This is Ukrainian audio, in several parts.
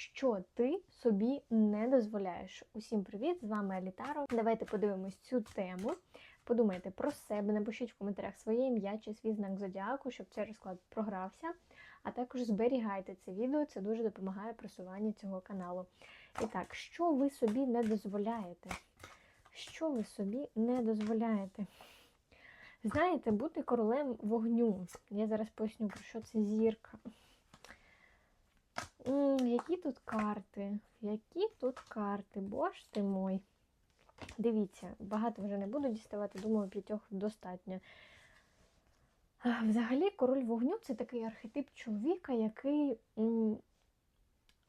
що ти собі не дозволяєш. Усім привіт! З вами Алітаро. Давайте подивимось цю тему. Подумайте про себе, напишіть в коментарях своє ім'я чи свій знак зодіаку, щоб цей розклад програвся. А також зберігайте це відео, це дуже допомагає просуванню цього каналу. І так, що ви собі не дозволяєте? Що ви собі не дозволяєте? Знаєте, бути королем вогню. Я зараз поясню, про що це зірка. Які тут карти? Які тут карти? Боже ти мой. Дивіться, багато вже не буду діставати, думаю, п'ятьох достатньо. Взагалі, король вогню це такий архетип чоловіка, який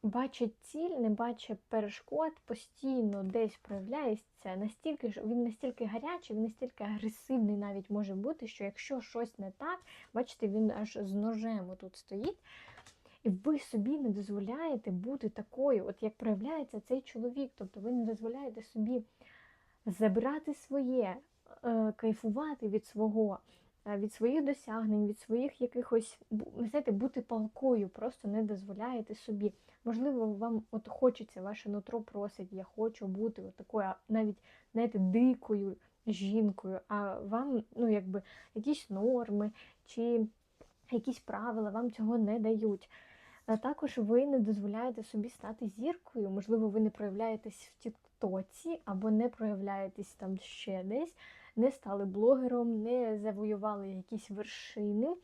бачить ціль, не бачить перешкод, постійно десь проявляється настільки він настільки гарячий, він настільки агресивний навіть може бути, що якщо щось не так, бачите, він аж з ножем тут стоїть. І ви собі не дозволяєте бути такою, от як проявляється цей чоловік. Тобто ви не дозволяєте собі забирати своє, е, кайфувати від свого, е, від своїх досягнень, від своїх якихось, знаєте, бути палкою, просто не дозволяєте собі. Можливо, вам от хочеться, ваше нутро просить, я хочу бути от такою, навіть знаєте, дикою жінкою, а вам, ну, якби, якісь норми чи якісь правила вам цього не дають. А також ви не дозволяєте собі стати зіркою. Можливо, ви не проявляєтесь в Тіктоці або не проявляєтесь там ще десь, не стали блогером, не завоювали якісь вершини,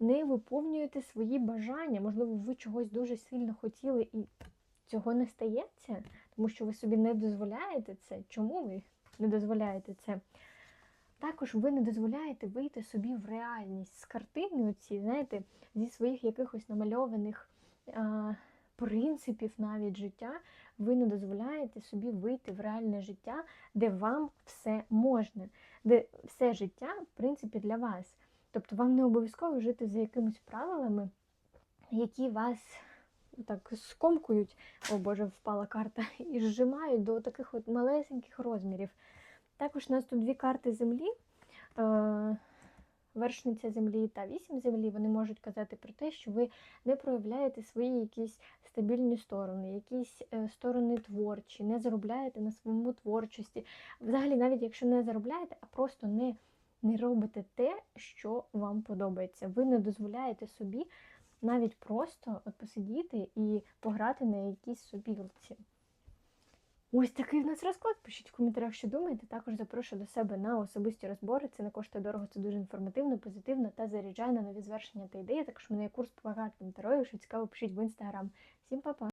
не виповнюєте свої бажання. Можливо, ви чогось дуже сильно хотіли і цього не стається, тому що ви собі не дозволяєте це. Чому ви не дозволяєте це? Також ви не дозволяєте вийти собі в реальність з картини, оці, знаєте, зі своїх якихось намальованих принципів навіть життя, ви не дозволяєте собі вийти в реальне життя, де вам все можна, де все життя, в принципі, для вас. Тобто вам не обов'язково жити за якимись правилами, які вас так скомкують, о Боже, впала карта, і зжимають до таких от малесеньких розмірів. Також у нас тут дві карти землі. Вершниця землі та вісім землі, вони можуть казати про те, що ви не проявляєте свої якісь стабільні сторони, якісь е, сторони творчі, не заробляєте на своєму творчості. Взагалі, навіть якщо не заробляєте, а просто не, не робите те, що вам подобається. Ви не дозволяєте собі навіть просто от посидіти і пограти на якійсь сопілці. Ось такий в нас розклад. Пишіть в коментарях, що думаєте. Також запрошую до себе на особисті розбори. Це не коштує дорого, це дуже інформативно, позитивно та заряджає на нові звершення та ідеї. Також мене є курс по багатим тарою. Якщо цікаво, пишіть в інстаграм. Всім па-па!